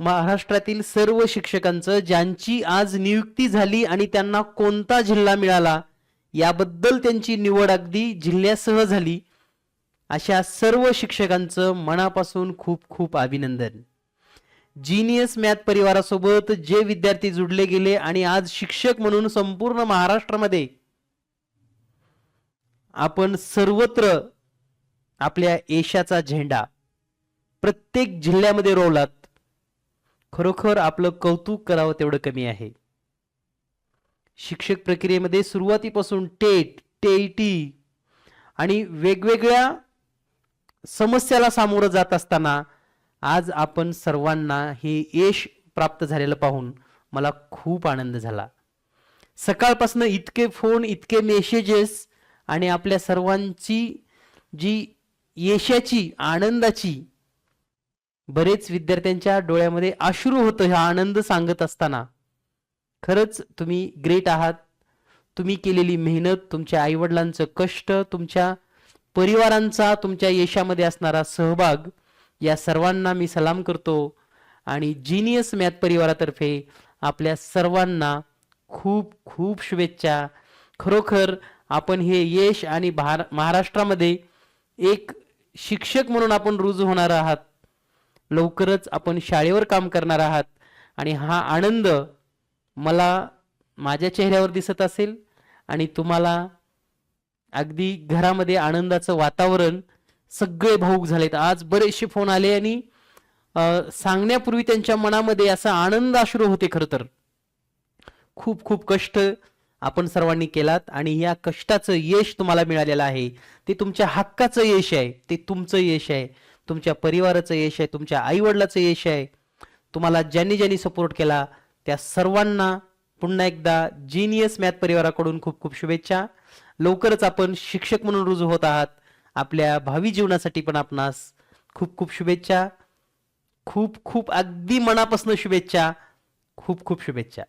महाराष्ट्रातील सर्व शिक्षकांचं ज्यांची आज नियुक्ती झाली आणि त्यांना कोणता जिल्हा मिळाला याबद्दल त्यांची निवड अगदी जिल्ह्यासह झाली अशा सर्व शिक्षकांचं मनापासून खूप खूप अभिनंदन. जीनियस मॅथ परिवारासोबत जे विद्यार्थी जुडले गेले आणि आज शिक्षक म्हणून संपूर्ण महाराष्ट्रामध्ये आपण सर्वत्र आपल्या यशाचा झेंडा प्रत्येक जिल्ह्यामध्ये रोवलात. खरोखर आपलं कौतुक करावं तेवढं कमी आहे. शिक्षक प्रक्रियेमध्ये सुरुवातीपासून टेट टेटी आणि वेगवेगळ्या समस्याला सामोरं जात असताना आज आपण सर्वांना हे यश प्राप्त झालेलं पाहून मला खूप आनंद झाला. सकाळपासून इतके फोन इतके मेसेजेस आणि आपल्या सर्वांची जी यशाची आनंदाची बरेच विद्यार्थ्यांच्या डोळ्यामध्ये अश्रू होतं हा आनंद सांगत असताना. खरंच तुम्ही ग्रेट आहात. तुम्ही केलेली मेहनत तुमच्या आईवडिलांचं कष्ट तुमच्या परिवारांचा तुमच्या यशामध्ये असणारा सहभाग या सर्वांना मी सलाम करतो. आणि जिनियस मॅथ परिवारातर्फे आपल्या सर्वांना खूप खूप शुभेच्छा. खरोखर आपण हे यश आणि भार महाराष्ट्रामध्ये एक शिक्षक म्हणून आपण रुजू होणार आहात. लवकरच आपण शाळेवर काम करणार आहात. आणि हा आनंद मला माझ्या चेहऱ्यावर दिसत असेल आणि तुम्हाला अगदी घरामध्ये आनंदाचं वातावरण सगळे भाऊक झालेत. आज बरेचसे फोन आले आणि सांगण्यापूर्वी त्यांच्या मनामध्ये असा आनंद अश्रू होते खरं तर. खूप खूप कष्ट आपण सर्वांनी केलात आणि या कष्टाचं यश तुम्हाला मिळालेलं आहे. ते तुमच्या हक्काचं यश आहे. ते तुमचं यश आहे. तुमच्या परिवाराचं यश आहे तुमच्या आईवडिलाचं यश आहे. तुम्हाला ज्यांनी ज्यांनी सपोर्ट केला त्या सर्वांना पुन्हा एकदा जीनियस मॅथ परिवाराकडून खूप खूप शुभेच्छा. लवकरच आपण शिक्षक म्हणून रुजू होत आहात. आपल्या भावी जीवनासाठी पण आपणास खूप खूप शुभेच्छा. खूप खूप अगदी मनापासून शुभेच्छा. खूप खूप शुभेच्छा.